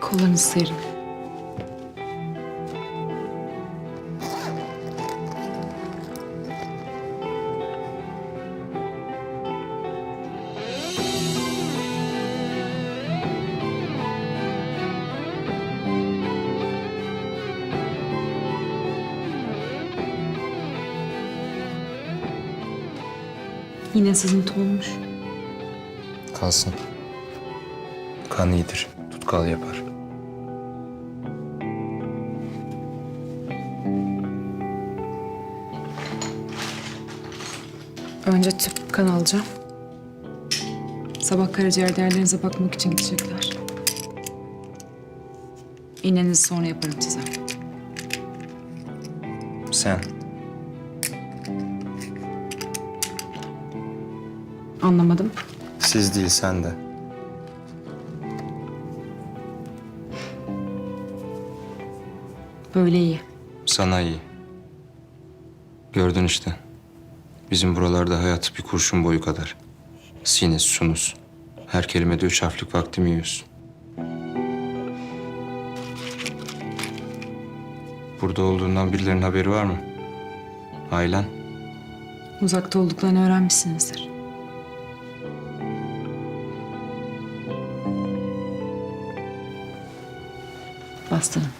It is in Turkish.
Kollarınızı serin. Yine sızıntı olmuş. Kalsın. Kan iyidir. Tutkal yapar. Önce tüp kan alacağım. Sabah karaciğer değerlerinize bakmak için gidecekler. İğnenizi sonra yaparım size. Sen. Anlamadım. Siz değil sen de. Böyle iyi. Sana iyi. Gördün işte. Bizim buralarda hayat bir kurşun boyu kadar. Sinüs, sunus. Her kelimede üç harflik vaktimi yiyorsun. Burada olduğundan birilerinin haberi var mı? Ailen? Uzakta olduklarını öğrenmişsinizdir. Bastırın.